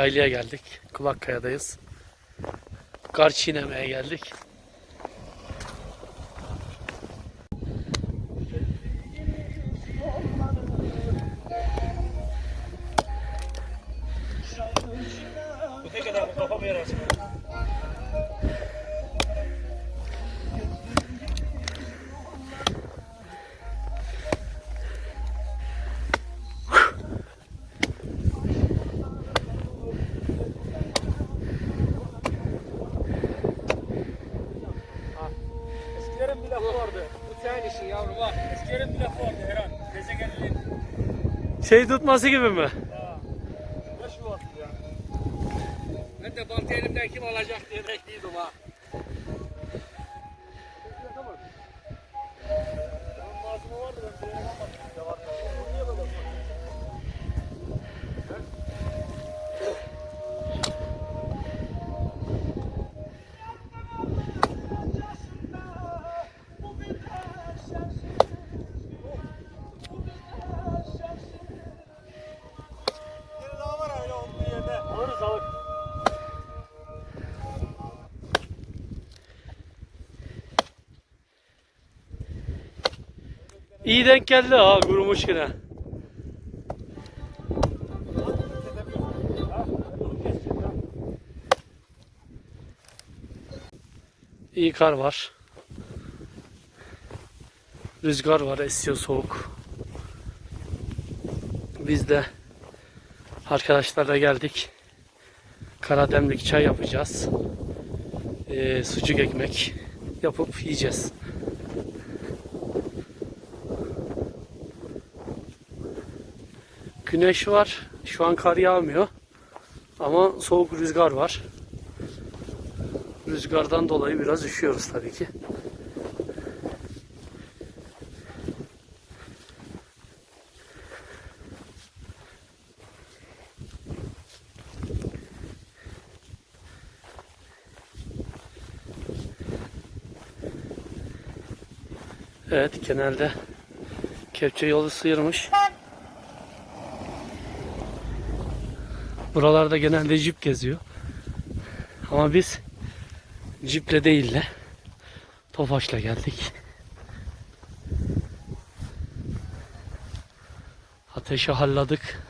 Yaylaya geldik. Kulakkaya'dayız. Kar çiğnemeye geldik. Şey tutması gibi mi? Ben de bantı elimden kim alacak diye bekliyordum ha. İyi denk geldi ha kurumuş yine. İyi kar var. Rüzgar var, esiyor soğuk. Biz de arkadaşlarla geldik. Karademlik çay yapacağız. Ee, sucuk ekmek yapıp yiyeceğiz. Güneş var. Şu an kar yağmıyor. Ama soğuk rüzgar var. Rüzgardan dolayı biraz üşüyoruz tabii ki. Evet genelde kepçe yolu sıyırmış. Buralarda genelde jip geziyor. Ama biz jiple değil de Tofaş'la geldik. Ateşi halladık.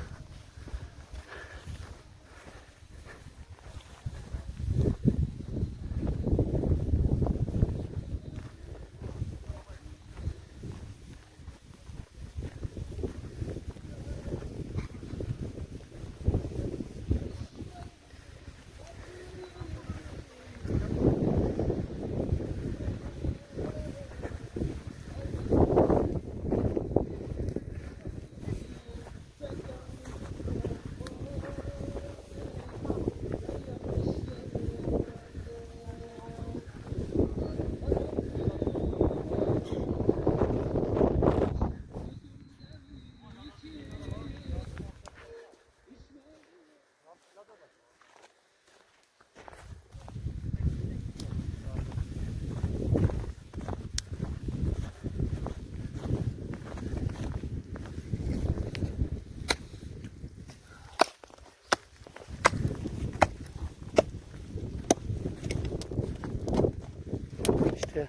İşte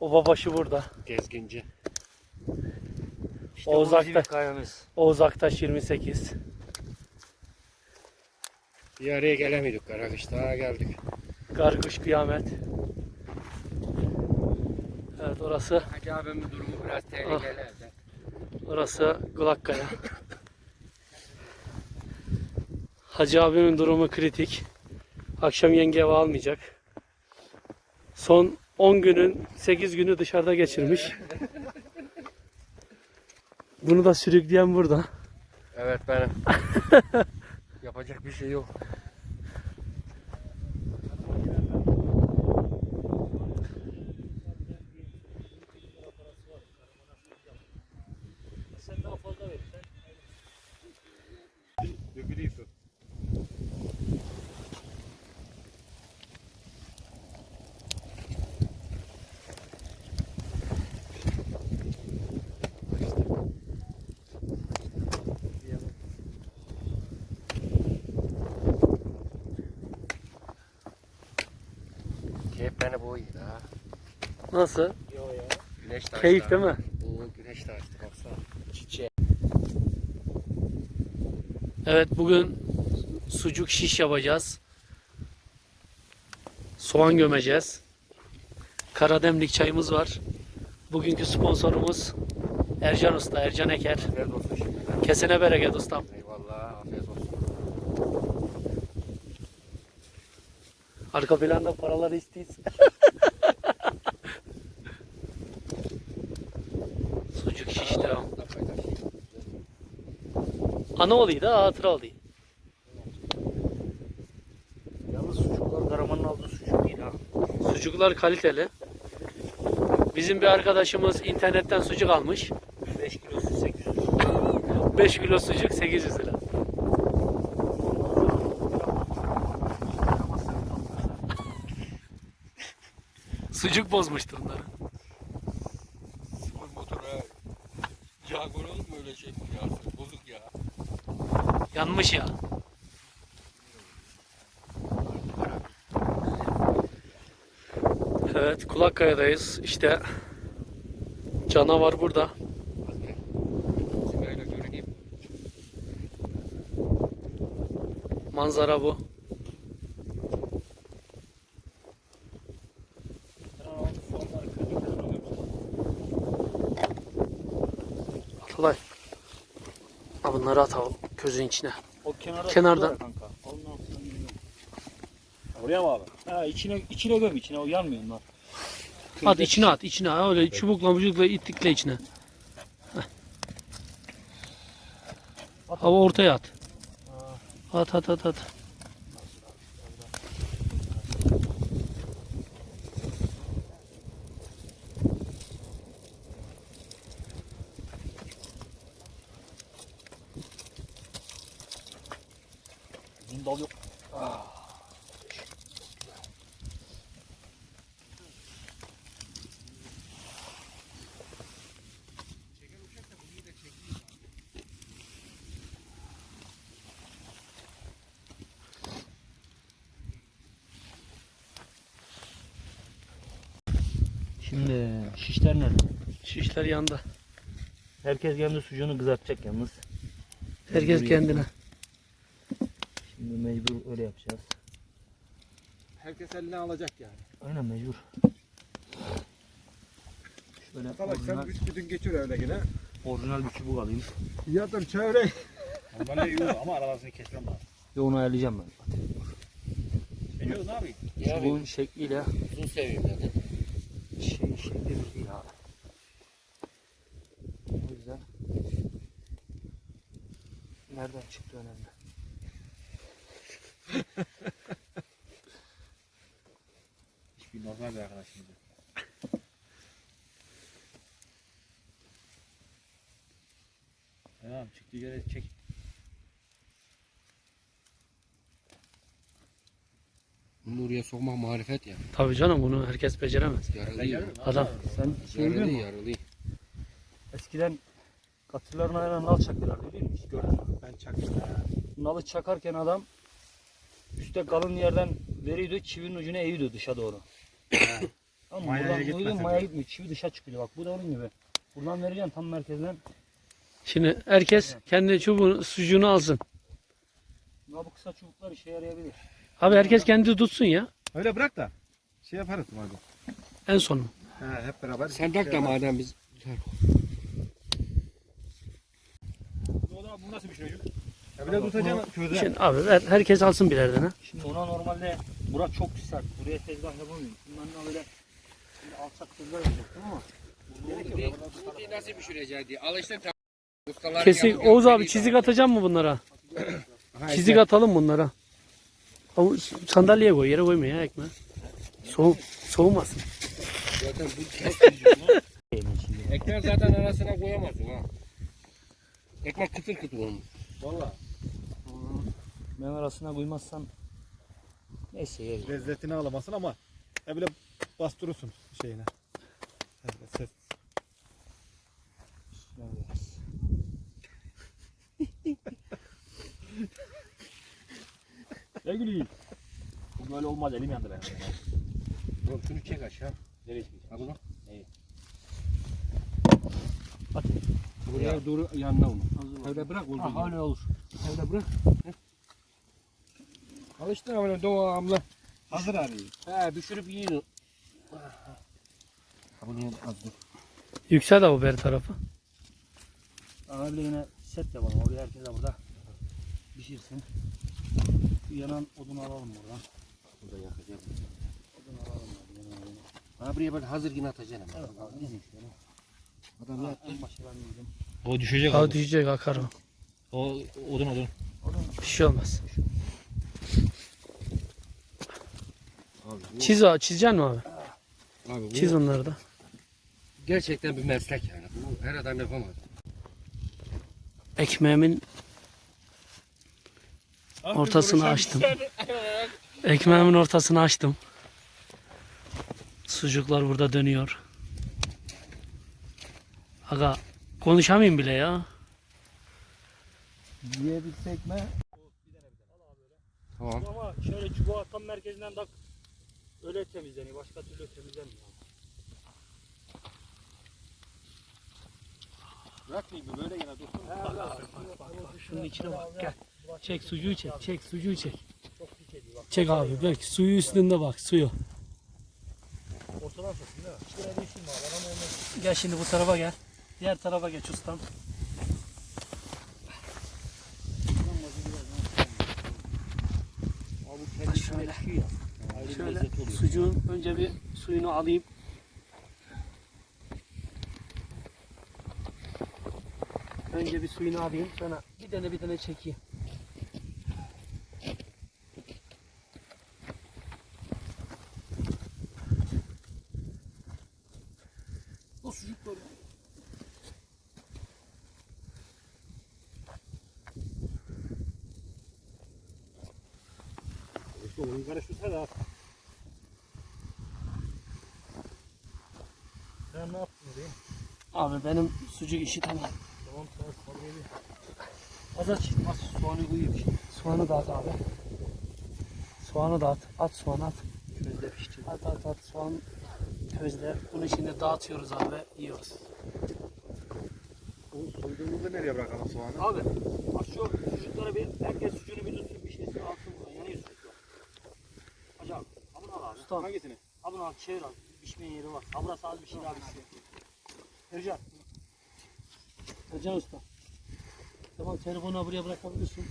o babaşı burada. Gezginci. O uzakta. Kayanız. Oğuz Aktaş 28. Bir araya gelemiyorduk Karakış'ta geldik. Garguş Kıyamet. Evet orası Hacı abimin durumu biraz tehlikeli evde. orası Gulakkaya. Hacı abimin durumu kritik. Akşam yenge eve almayacak. Son 10 günün 8 günü dışarıda geçirmiş. Bunu da sürükleyen burada. Evet benim. Yapacak bir şey yok. Nasıl? Yo ya. Güneş de Keyif değil ha. mi? Oo güneş de açtı baksana. Çiçeğe. Evet bugün sucuk şiş yapacağız. Soğan gömeceğiz. Karademlik çayımız var. Bugünkü sponsorumuz Ercan Usta, Ercan Eker. Kesene bereket ustam. Arka planda paraları isteyiz. Sucuk şiş devam. Allah paylaş. Ana olaydı ha, hatıra olaydı. Yalnız sucuklar Karaman'ın aldığı sucuk değil ha. Sucuklar kaliteli. Bizim bir arkadaşımız internetten sucuk almış. 5 kilosu 800 5 kilo sucuk 800 lira. Sucuk bozmuştu onları. Spor motoru ha. Yağ olur mu öyle şey ya? Bozuk ya. Yanmış ya. Evet Kulakkaya'dayız. İşte canavar burada. Manzara bu. Atalay. Ha bunları at al közün içine. O kenara Kenardan. tutuyor Kanka. Ondan sonra bilmiyorum. Oraya mı abi? Ha içine içine göm içine o yanmıyor onlar. At içine at içine. Ha, Öyle çubukla çubukla ittikle içine. Heh. Hava ortaya at. At at at at. Şişler yanda. Herkes kendi sucuğunu kızartacak yalnız. Herkes Mecbur kendine. Şimdi mecbur öyle yapacağız. Herkes eline alacak yani. Aynen mecbur. Şöyle Salak sen orijinal, üç gün geçir öyle yine. orijinal bir çubuk alayım. Yadım çevre. Normalde olur ama arabasını kesmem lazım. Ve onu ayarlayacağım ben. Ne yapayım? Çubuğun şekliyle Uzun seveyim dedim. şey şekli bir değil abi. O yüzden nereden çıktı önemli. Hiç bilmez var bir arkadaşımız. Tamam çıktı yere çek. Bunu oraya sokmak marifet ya. Tabii canım bunu herkes beceremez. Yaralıyım. Adam. Sen Yaralı yaralı. Eskiden katırlarına hemen nal çakıyorlar biliyor musun? Mü? Ben çaktım. Nalı çakarken adam üstte kalın yerden veriyordu, çivinin ucuna eğiyordu dışa doğru. Ama Mayaya buradan koyuyorsun, diye. maya gitmiyor, çivi dışa çıkıyor. Bak bu da onun gibi. Buradan vereceksin tam merkezden. Şimdi herkes kendi çubuğunu, sucuğunu alsın. Ya bu kısa çubuklar işe yarayabilir. Abi herkes kendi tutsun ya. Öyle bırak da. Şey yaparız madem. En son. He, hep beraber. Sen tak da madem biz. Bu nasıl bir şey? Ya bir de tutacağım köze. Şimdi abi ver, herkes alsın birerden ha. Şimdi ona normalde bura çok sert. Buraya tezgah yapamıyorum. Bundan da böyle şimdi alçak tezgah yapacaktım ama Bu nasıl pişireceğiz diye. Alıştın tam. Ustalar Kesik Oğuz abi çizik atacak mı bunlara? Çizik atalım bunlara. Sandalyeye koy, yere koyma ya ekmeği. Soğuk, soğumasın. Zaten bu. Ekmek zaten arasına koyamazsın ha. Ekmek kıtır kıtır olmuş. Valla. Ben arasına koymazsan neyse yeriz. Lezzetini alamasın ama ya bile bastırırsın şeyine. Evet, ses. Ne gülüyorsun? Bu böyle olmaz elim yandı benim. Oğlum şunu çek aşağı. Nereye çekeceksin? Ha bunu. İyi. Buraya doğru yanına onu. Öyle bırak Ha, gibi. öyle olur. Öyle bırak. Heh. Alıştın ama öyle devamlı. Hazır abi. He düşürüp yiyin. Ha bunu yiyin az dur. Yüksel abi beri tarafı. Yine set yapalım. Oraya herkes de burada pişirsin. Şu yanan odunu alalım buradan. Burada yakacağım. Odunu alalım. Ha buraya böyle hazır yine atacaksın ama. Evet abi. Adam ne. O düşecek Abi abi. düşecek akar o. O odun odun. Bir şey olmaz. Abi, bu- Çiz o, çizeceksin mi abi? abi bu Çiz onları da. gerçekten bir meslek yani. Bu her adam yapamaz. Ekmeğimin ortasını açtım. Ekmeğimin ortasını açtım. Sucuklar burada dönüyor. Aga konuşamayayım bile ya. Yiyebilsek mi? Tamam. Ama şöyle çubuğa tam merkezinden tak. Öyle temizleniyor. Başka türlü temizlenmiyor. Bırakmayayım böyle yine dursun. Şunun içine bak gel. Çek sucuğu çek. Çek sucuğu çek. Çek abi bak suyu üstünde bak suyu. Ortadan tutsun değil mi? Gel şimdi bu tarafa gel. Diğer tarafa geç ustam. Şöyle. Şöyle sucuğun önce bir suyunu alayım. Önce bir suyunu alayım sonra bir tane bir tane çekeyim. Bu sucuk böyle. İşte onu karıştırsa da Sen ne yaptın oraya? Abi benim sucuk işi tamam. Tamam tamam. Bir. Az aç. Az soğanı koyayım. Soğanı da at abi. Soğanı da at. At soğanı at. Közde pişti. At at at soğan közler. Bunu şimdi dağıtıyoruz abi yiyoruz. bu soyduğumuzu nereye bırakalım soğanı? Abi bak şu sucuklara bir herkes sucuğunu bir tutsun pişirsin alsın buradan yanıyor sucuk. Hacı abi. Ha bunu al abi. Ustam. Hangisini? Ha bunu al çevir al. Pişmeyen yeri var. Ha burası az bir şey daha pişsin. Ercan. Ercan Usta. Tamam telefonu buraya bırakabilirsin.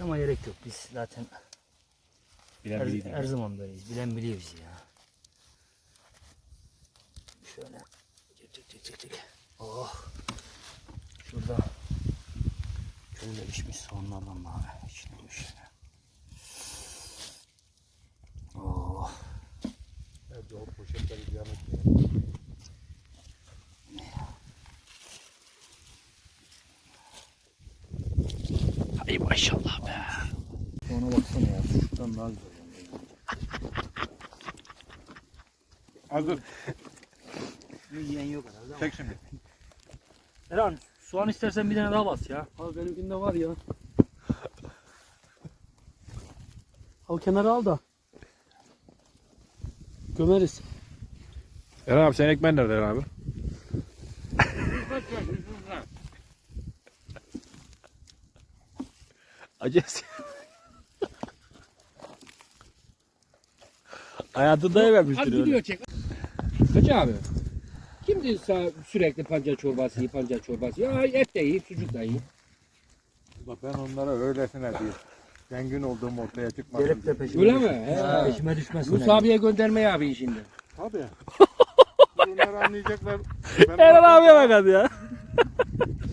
Ama gerek yok. Biz zaten Bilen her, her zaman böyleyiz. Bilen biliyor bizi ya. Şöyle. Çık çık çık çık çık. Oh. Şurada. Şöyle pişmiş soğanlardan da abi. İçindeymiş şöyle. Oh. Evet o poşetleri bir yana Ay maşallah be. Ona baksana ya. Şuradan daha güzel. Hazır. Yiyen yok herhalde ama. Çek şimdi. Eren soğan istersen bir tane daha bas ya. Abi benimkinde var ya. Al kenara al da. Gömeriz. Eren abi senin ekmen nerede Eren abi? Hayatında yememiştir Hadi öyle. video çek. Hacı abi. Kim diyor sana sürekli pancar çorbası, iyi pancar çorbası? Ya et de iyi, sucuk da iyi. Bak ben onlara öylesine değil. Zengin olduğum ortaya çıkmasın. Gelip de diye. peşime Öyle mi? He. Peşime düşmesin. Musa abiye gönderme abi şimdi. Tabii. Bunlar anlayacaklar. Ben Eren abiye bak hadi ya.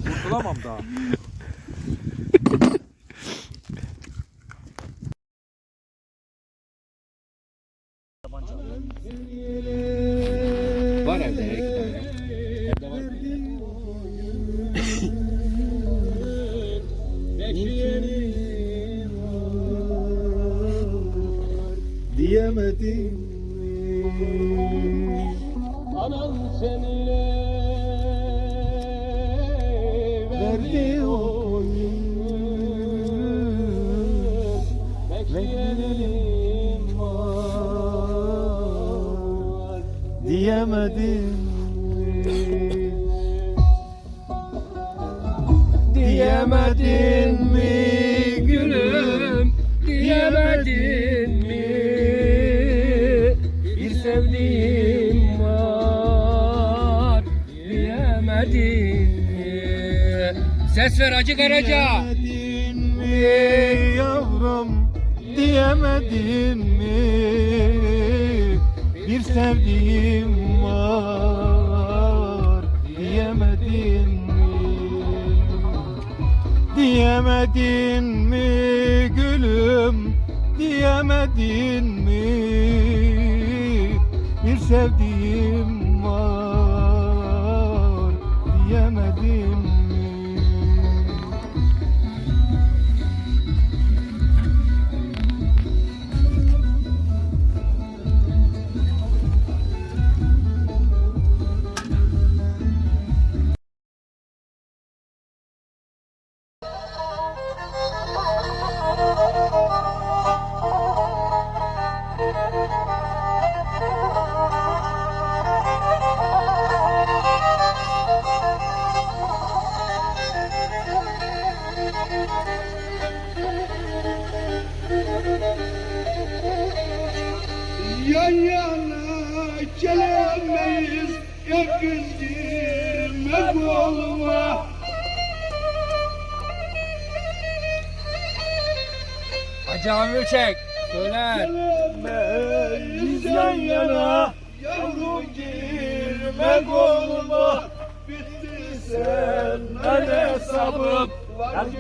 kurtulamam daha. Diyemedim Diyemedin mi gülüm? Diyemedin mi? Bir sevdiğim var. Diyemedin mi? Ses ver Hacı Karaca. Diyemedin mi yavrum? Diyemedin mi? Bir sevdiğim Diyemedin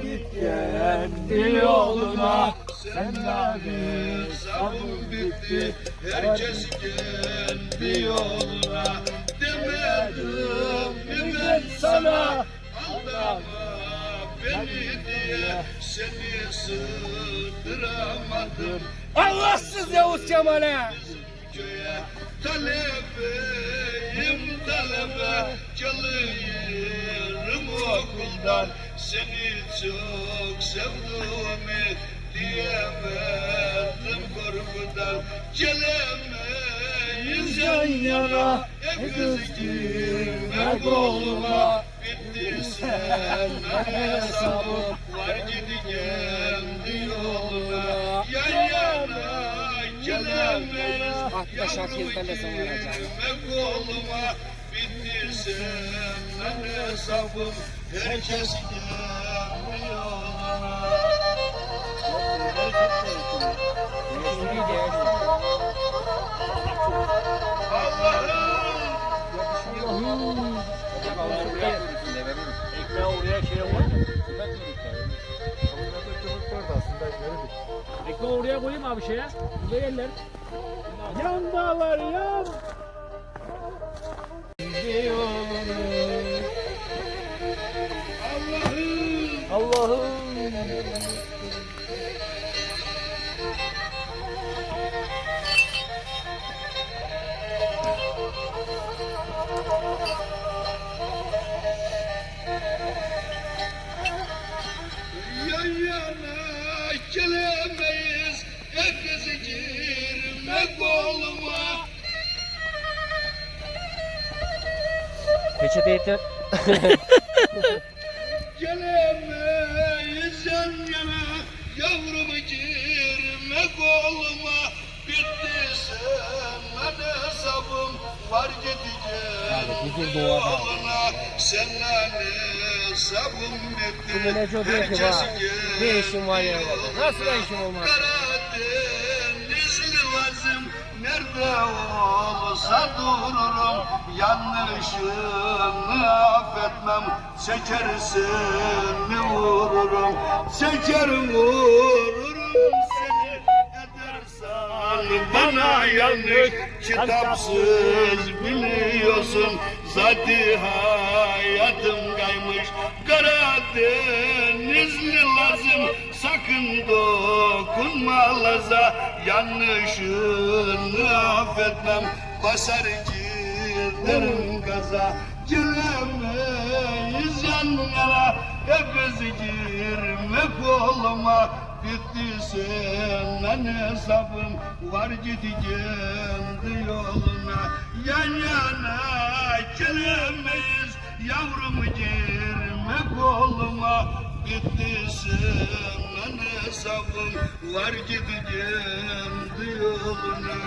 git kendi yoluna Senden hesabım bitti. Herkes kendi yoluna. Demedim mi ben sana. Aldama beni diye Seni sığdıramadım. Allahsız Yavuz Kemal'e. köye Talebeyim talebe. Çalıyorum okuldan. Seni çok sevdim diyemedim korkudan. Gelemeyiz yan yana Hepimiz girme koluma Bitti senden hesabım Var gidi kendi yoluna. Yan yana gelemeyiz. Şarkıyızdan da koluma. Bitti senden hesabım Herkes kendi yoluna Ekmeği oraya şeye koyacağım. Ekmeği oraya koyayım abi şeye. Burada yerler. Yan dağlar yan Allah'ım. Yan yana gelemeyiz. Herkes girme koluma. Peçete yeter. Gelemeyiz yan yana Yavrum girme koluma Bitti senden hesabım Var gideceğim yoluna Senden hesabım bitti Bu ne çok iyi ki Herkes var. Ne işin var ya? Nasıl da işin olmaz? Karadenizli vazım Nerede olsa dururum Yanlışını affetmem. Çekersin vururum Çeker vururum seni. Edersen bana yanlış. Kitapsız biliyorsun. Zaten hayatım kaymış. Karadenizli lazım. Sakın dokunma laza. Yanlışını affetmem. Basar giderim gaza Gelemeyiz yan yana. Hepsi girme koluma Bitti senden hesabım. Var gideceğim yoluna. Yan yana gelemeyiz. Yavrum girme koluma Bitti senden hesabım. Var gideceğim yoluna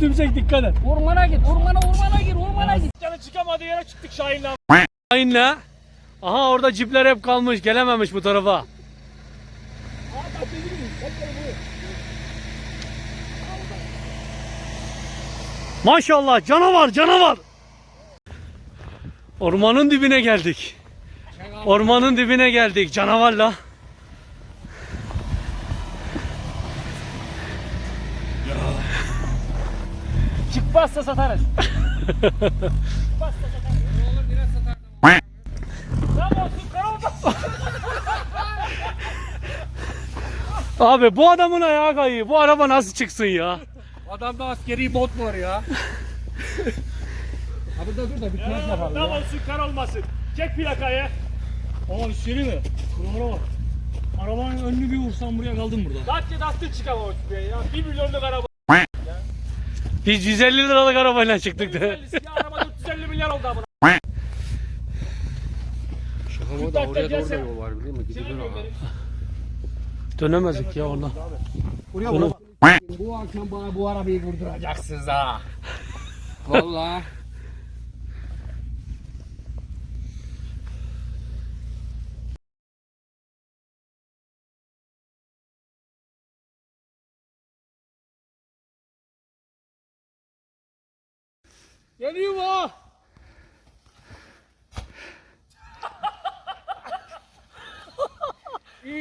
tümsek dikkat et. Ormana git. Ormana ormana gir. Ormana git. Canı çıkamadığı yere çıktık Şahin'le. Aynı. Aha orada cipler hep kalmış. Gelememiş bu tarafa. Maşallah canavar canavar. Ormanın dibine geldik. Ormanın dibine geldik canavarla. Çıkmazsa satarız. Tamam olsun karavan. Abi bu adamın ayağı kayıyor. Bu araba nasıl çıksın ya? Adamda askeri bot var ya. Abi dur dur da bir kez yapalım Tamam olsun kar olmasın. Çek plakayı. Abi söyleyeyim mi? Kurara bak. Arabanın önünü bir vursan buraya kaldım burada. Dakika çıkamamış buraya ya. 1 milyonluk araba. Biz 150 liralık arabayla çıktık da. 150 ya araba 450 milyar oldu amına. Şaka da oraya doğru da yol var biliyor musun? Gönderin. Dönemezdik ya ondan. Buraya vurma. Bu akşam bana bu arabayı vurduracaksınız ha. Vallahi. Geliyor mu?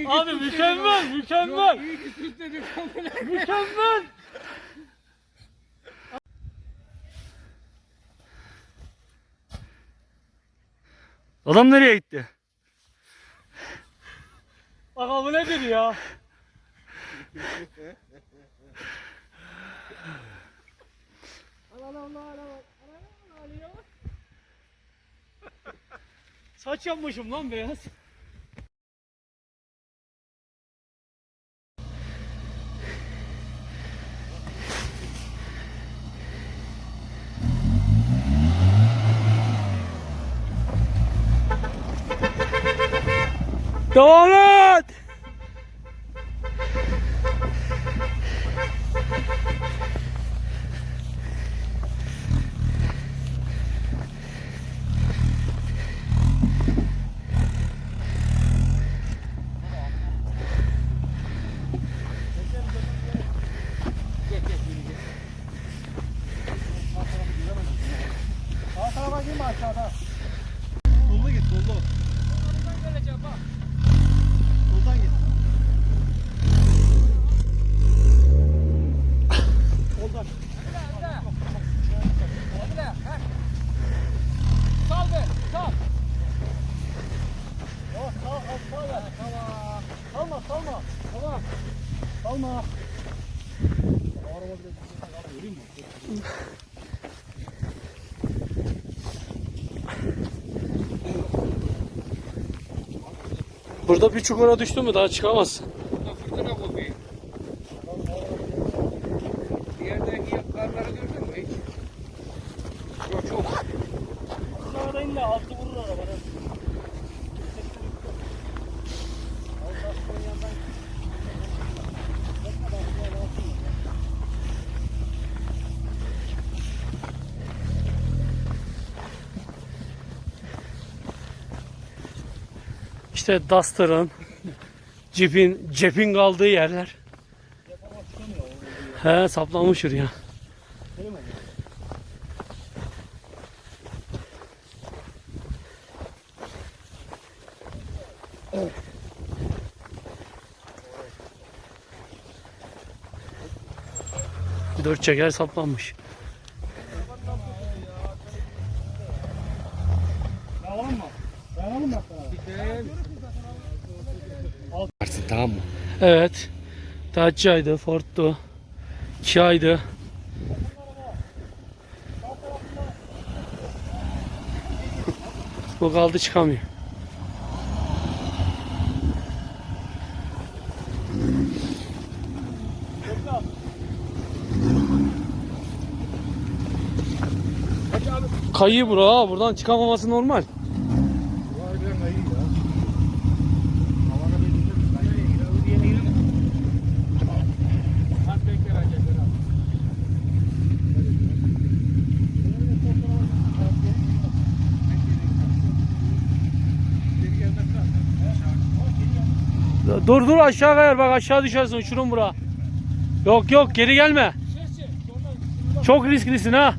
Abi mükemmel, mükemmel. mükemmel. Adam nereye gitti? Bak bu nedir ya? Saç yapmışım lan beyaz. Devam et! Sağ tarafa girme aşağıda. Sollu git sollu. Soldan git. Soldan. Sal be, sal. Yavaş sağ az sağ ver. Tamam. Salma salma. Tamam. Salma. Araba bile Burada bir çukura düştü mü daha çıkamazsın. Burada fırtına kopuyor. Bir yerde iyi karları gördün mü hiç? Yok çok. Aşağıda in de altı vurur arabanın. İşte Duster'ın, Jeep'in, Jeep'in kaldığı yerler. He saplanmış ya. Dört çeker saplanmış. Dayanalım mı? Dayanalım mı? Tamam mı? Evet. Dacia'ydı, Ford'du. Kia'ydı. Bu kaldı çıkamıyor. Kayı bura buradan çıkamaması normal. Harbiden kayıyor ya. Havada bir gidiyor. Kayıyor. Hadi bekle bence. Dur dur aşağı kayar bak aşağı düşersin uçurum bura. Yok yok geri gelme. Çok risklisin ha.